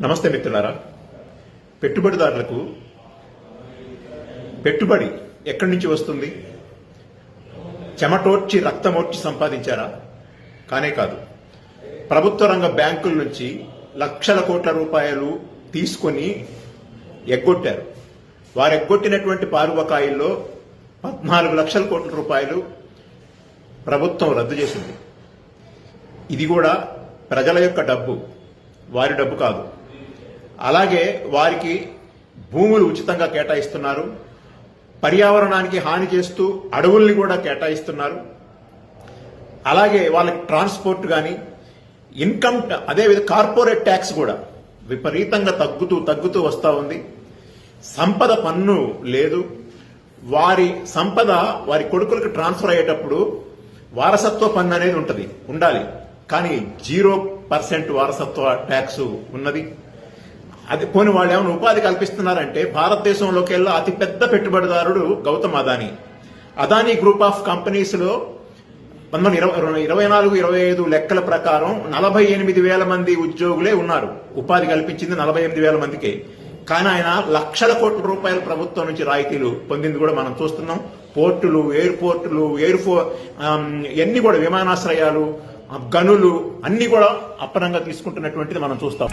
నమస్తే మిత్రులారా. పెట్టుబడిదారులకు పెట్టుబడి ఎక్కడి నుంచి వస్తుంది? చెమటోడ్చి రక్తమోడ్చి సంపాదించారా? కానే కాదు. ప్రభుత్వ రంగ బ్యాంకుల నుంచి లక్షల కోట్ల రూపాయలు తీసుకొని ఎగ్గొట్టారు. వారు ఎగ్గొట్టినటువంటి పారుబకాయిల్లో పద్నాలుగు లక్షల కోట్ల రూపాయలు ప్రభుత్వం రద్దు చేసింది. ఇది కూడా ప్రజల యొక్క డబ్బు. వారి డబ్బు కాదు. అలాగే వారికి భూములు ఉచితంగా కేటాయిస్తున్నారు. పర్యావరణానికి హాని చేస్తూ అడవుల్ని కూడా కేటాయిస్తున్నారు. అలాగే వాళ్ళకి ట్రాన్స్పోర్ట్ కానీ ఇన్కమ్ అదేవిధంగా కార్పొరేట్ ట్యాక్స్ కూడా విపరీతంగా తగ్గుతూ తగ్గుతూ వస్తూ ఉంది. సంపద పన్ను లేదు. వారి సంపద వారి కొడుకులకు ట్రాన్స్ఫర్ అయ్యేటప్పుడు వారసత్వ పన్ను అనేది ఉంటుంది ఉండాలి. కానీ జీరో పర్సెంట్ వారసత్వ ట్యాక్స్ ఉన్నది. అది పోని వాళ్ళు ఏమైనా ఉపాధి కల్పిస్తున్నారంటే భారతదేశంలోకి అతిపెద్ద పెట్టుబడిదారుడు గౌతమ్ అదానీ. అదానీ గ్రూప్ ఆఫ్ కంపెనీస్లో పంతొమ్మిది ఇరవై ఇరవై నాలుగు ఇరవై ఐదు లెక్కల ప్రకారం నలభై ఎనిమిది వేల మంది ఉద్యోగులే ఉన్నారు. ఉపాధి కల్పించింది నలభై ఎనిమిది వేల మందికే. కానీ ఆయన లక్షల కోట్ల రూపాయల ప్రభుత్వం నుంచి రాయితీలు పొందింది కూడా మనం చూస్తున్నాం. పోర్టులు ఎయిర్పోర్టులు ఎయిర్ ఫో ఇవన్నీ కూడా విమానాశ్రయాలు గనులు అన్ని కూడా అప్పనంగా తీసుకుంటున్నటువంటిది మనం చూస్తాం.